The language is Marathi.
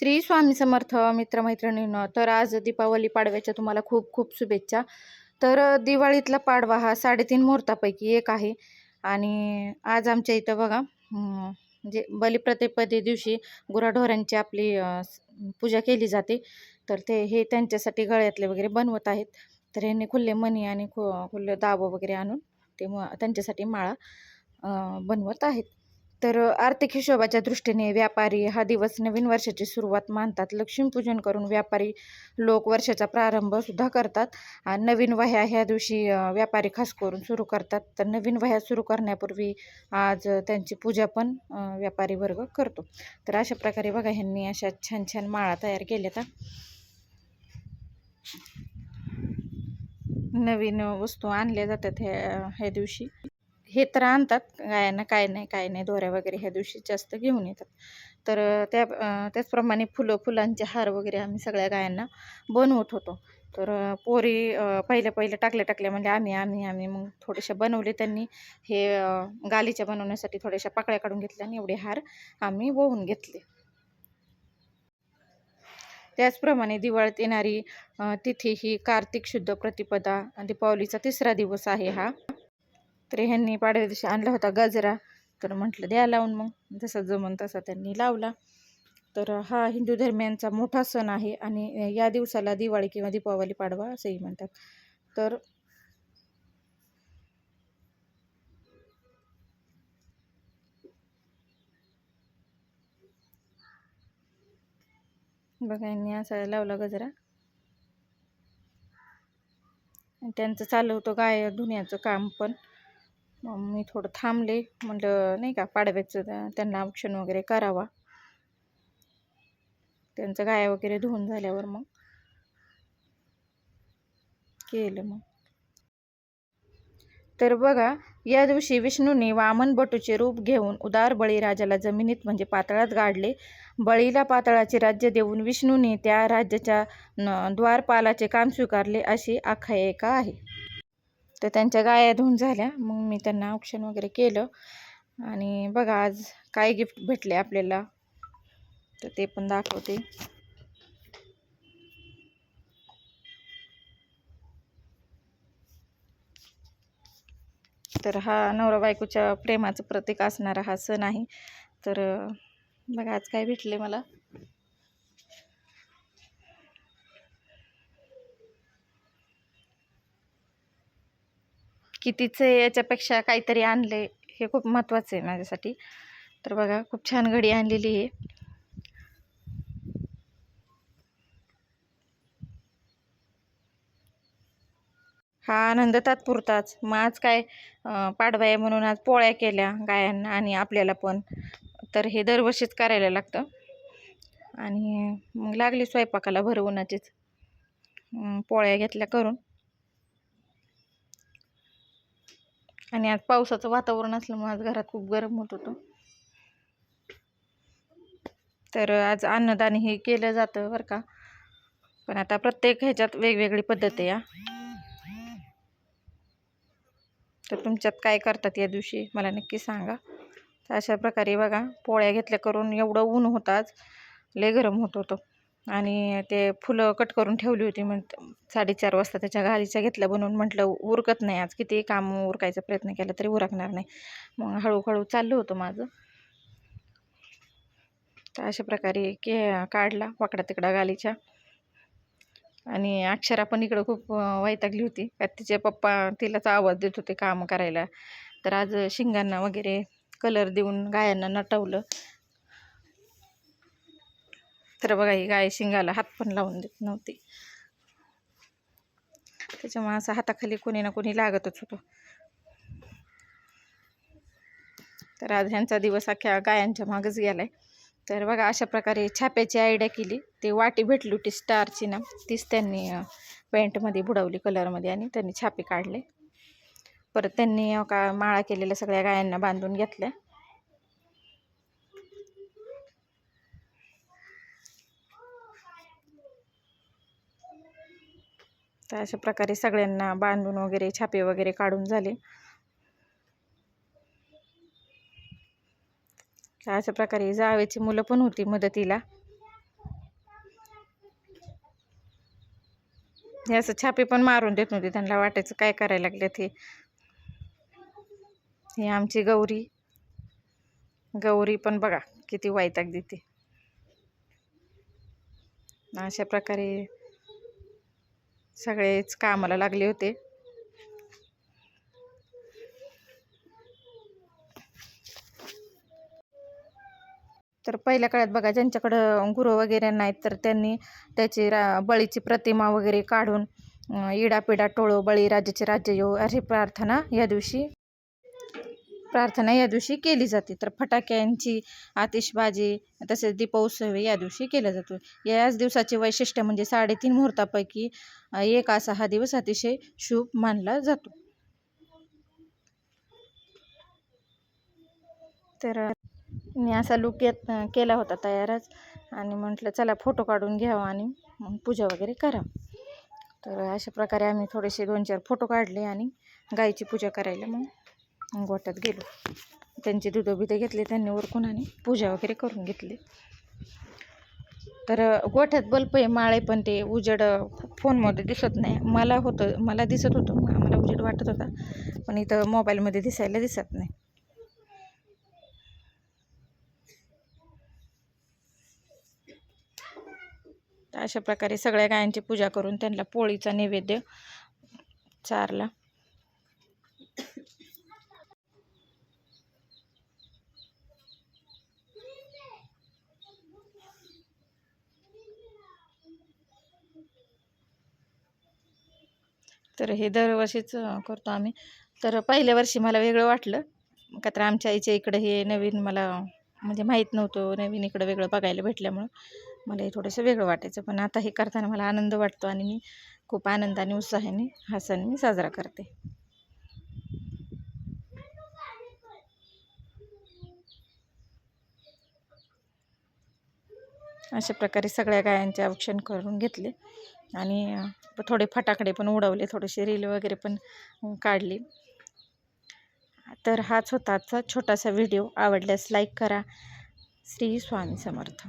श्री स्वामी समर्थ मित्रमैत्रिणींनो तर आज दीपावली पाडव्याच्या तुम्हाला खूप खूप शुभेच्छा. तर दिवाळीतला पाडवा हा साडेतीन मुहूर्तापैकी एक आहे आणि आज आमच्या इथं बघा म्हणजे बलिप्रतिपदे दिवशी गुराढोरांची आपली पूजा केली जाते. तर ते हे त्यांच्यासाठी गळ्यातले वगैरे बनवत आहेत. तर यांनी खुल्ले मणी आणि खु खुल्ले दाबं वगैरे आणून ते म त्यांच्यासाठी माळा बनवत आहेत. तर आर्थिक हिशोबाच्या दृष्टीने व्यापारी हा दिवस नवीन वर्षाची सुरुवात मानतात. लक्ष्मीपूजन करून व्यापारी लोक वर्षाचा प्रारंभ सुद्धा करतात. आणि नवीन वह्या ह्या दिवशी व्यापारी खास करून सुरू करतात. तर नवीन वह्या सुरू करण्यापूर्वी आज त्यांची पूजा पण व्यापारी वर्ग करतो. तर अशा प्रकारे बघा ह्यांनी अशा छान छान माळा तयार केल्या हा. नवीन वस्तू आणल्या जातात ह्या ह्या दिवशी. हे तर आणतात गायांना काय नाही काय नाही दोऱ्या वगैरे ह्या दिवशी जास्त घेऊन येतात. तर त्या त्याचप्रमाणे फुलं फुलांचे हार वगैरे आम्ही सगळ्या गायांना बनवत होतो. तर पोरी पहिल्या पहिल्या टाकल्या टाकल्या म्हणजे आम्ही आम्ही आम्ही मग थोडेसे बनवले त्यांनी. हे गालीच्या बनवण्यासाठी थोड्याशा पाकळ्या काढून घेतल्या आणि एवढे हार आम्ही वहून घेतले. त्याचप्रमाणे दिवाळीत येणारी तिथे तिथी ही कार्तिक शुद्ध प्रतिपदा दीपावलीचा तिसरा दिवस आहे हा. तर ह्यांनी पाडव्या दिवशी आणला होता गजरा. तर म्हटलं द्या लावून मग. जसा जमन तसा त्यांनी लावला. तर हा हिंदू धर्मियांचा मोठा सण आहे आणि या दिवसाला दिवाळी किंवा दीपावली पाडवा असंही म्हणतात. तर बघा यांनी असा लावला गजरा. त्यांचं चालू होतं गाय धुण्याचं काम पण. मग मी थोडं थांबले. म्हटलं नाही का पाडव्याचं त्यांना औक्षण वगैरे करावा. त्यांचं गाय वगैरे धुवून झाल्यावर मग केलं मग. तर बघा या दिवशी विष्णूने वामन बटूचे रूप घेऊन उदार बळीराजाला जमिनीत म्हणजे पातळात गाडले. बळीला पातळाचे राज्य देऊन विष्णूने त्या राज्याच्या न- द्वारपालाचे काम स्वीकारले अशी आख्यायिका आहे. तर त्यांच्या गाया धुवून झाल्या. मग मी त्यांना औक्षण वगैरे केलं. आणि बघा आज काय गिफ्ट भेटले आपल्याला? तर ते पण दाखवते. तर हा नवरा बायकोच्या प्रेमाचं प्रतीक असणारा हा सण आहे. तर बघा आज काय भेटले मला? कितीचे याच्यापेक्षा काहीतरी आणले हे खूप महत्त्वाचं आहे माझ्यासाठी. तर बघा खूप छान घडी आणलेली आहे. हा आनंद तात्पुरताच. मग आज काय पाडवा आहे म्हणून आज पोळ्या केल्या गायांना आणि आपल्याला पण. तर हे दरवर्षीच करायला लागतं. आणि मग लागली स्वयंपाकाला भर पोळ्या घेतल्या करून. आणि आज पावसाचं वातावरण असल्यामुळे आज घरात खूप गरम होत होतं. तर आज अन्नदान हे केलं जातं बरं का. पण आता प्रत्येक ह्याच्यात वेगवेगळी पद्धत आहे या तर तुमच्यात काय करतात या दिवशी? मला नक्की सांगा. तर अशा प्रकारे बघा पोळ्या घेतल्या करून एवढं ऊन होतं आज. लय गरम होत होतं. आणि ते फुलं कट करून ठेवली होती. मग साडेचार वाजता त्याच्या घालीच्या घेतल्या बनवून. म्हटलं उरकत नाही आज किती काम उरकायचा प्रयत्न केला तरी उरकणार नाही. मग हळूहळू चाललं होतं माझं. तर अशा प्रकारे के काढला वाकडा तिकडा गालीच्या आणि अक्षरा पण इकडं खूप वैतागली होती. का तिचे पप्पा तिलाच आवाज देत होते काम करायला. तर आज शिंगांना वगैरे कलर देऊन गायांना नटवलं. तर बघा ही गाय शिंगाला हात पण लावून देत नव्हती. त्याच्यामुळे असं हाताखाली कोणी ना कोणी लागतच होतं. तर आज ह्यांचा दिवस अख्ख्या गायांच्या मागच गेलाय. तर बघा अशा प्रकारे छाप्याची आयडिया केली. ते वाटी भेटली होती स्टारची ना तीच त्यांनी पेंटमध्ये बुडवली कलरमध्ये आणि त्यांनी छापे काढले. परत त्यांनी का माळा केलेल्या सगळ्या गायांना बांधून घेतल्या. तर अशा प्रकारे सगळ्यांना बांधून वगैरे छापे वगैरे काढून झाले. तर अशा प्रकारे जावेची मुलं पण होती मदतीला. हे असं छापे पण मारून देत नव्हते. त्यांना वाटायचं काय करायला लागले ते. हे आमची गौरी. गौरी पण बघा किती वायताक देते. अशा प्रकारे सगळेच कामाला लागले होते. तर पहिल्या काळात बघा ज्यांच्याकडं गुरु वगैरे नाहीत तर त्यांनी त्याची रा बळीची प्रतिमा वगैरे काढून इडापिडा टोळो बळी राजाचे राज्य येऊ अशी प्रार्थना या दिवशी प्रार्थना या दिवशी केली जाते. तर फटाक्यांची आतिषबाजी तसेच दीपोत्सव या दिवशी केला जातो. याच दिवसाचे वैशिष्ट्य म्हणजे साडेतीन मुहूर्तापैकी एक असा हा दिवस अतिशय शुभ मानला जातो. तर मी असा लुक येत केला होता तयारच. आणि म्हटलं चला फोटो काढून घ्यावा आणि मग पूजा वगैरे करा तर अशा प्रकारे आम्ही थोडेसे दोन चार फोटो काढले आणि गाईची पूजा करायला मग गोठ्यात गेलो. त्यांची दुधं बिधं घेतले त्यांनी उरकून आणि पूजा वगैरे करून घेतली. तर गोठ्यात बल्ब आहे माळे पण ते उजेड फोनमध्ये दिसत नाही. मला होतं मला दिसत होतं मला उजेड वाटत होता पण इथं मोबाईलमध्ये दिसायला दिसत नाही. अशा प्रकारे सगळ्या गायांची पूजा करून त्यांना पोळीचा नैवेद्य चारला. तर हे दरवर्षीच करतो आम्ही. तर पहिल्या वर्षी मला वेगळं वाटलं. का तर आमच्या आईच्या इकडं हे नवीन मला म्हणजे माहीत नव्हतं नवीन इकडं वेगळं बघायला भेटल्यामुळं. मला हे थोडंसं वेगळं वाटायचं. पण आता हे करताना मला आनंद वाटतो आणि मी खूप आनंदाने उत्साहाने हा सण मी साजरा करते. अशा प्रकारे सगळ्या गायांचे औक्षण करून घेतले. आणि थोडे फटाकडे पण उडवले थोडेसे रील वगैरे पण काढली. तर हाच होता आजचा छोटासा व्हिडिओ. आवडल्यास लाईक करा. श्री स्वामी समर्थ.